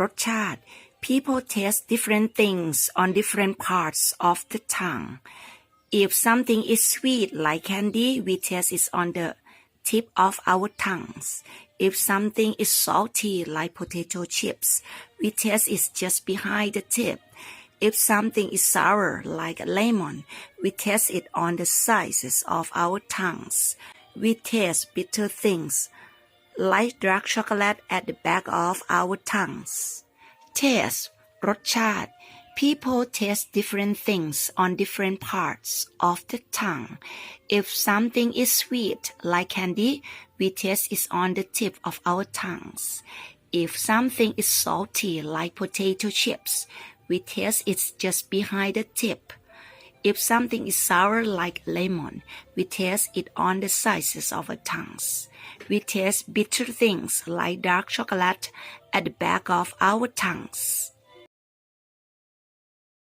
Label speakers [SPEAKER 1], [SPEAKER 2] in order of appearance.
[SPEAKER 1] รสชาติ people taste different things on different parts of the tongue if something is sweet like candy we taste it on the tip of our tongues if something is salty like potato chips we taste it just behind the tip if something is sour like lemon we taste it on the sides of our tongues we taste bitter things like dark chocolate at the back of our tongues. Taste รสชาติ People taste different things on different parts of the tongue. If something is sweet like candy, we taste it on the tip of our tongues. If something is salty like potato chips, we taste it just behind the tip. if something is sour like lemon, we taste it on the sides of our tongues. We taste bitter things like dark chocolate at the back of our tongues.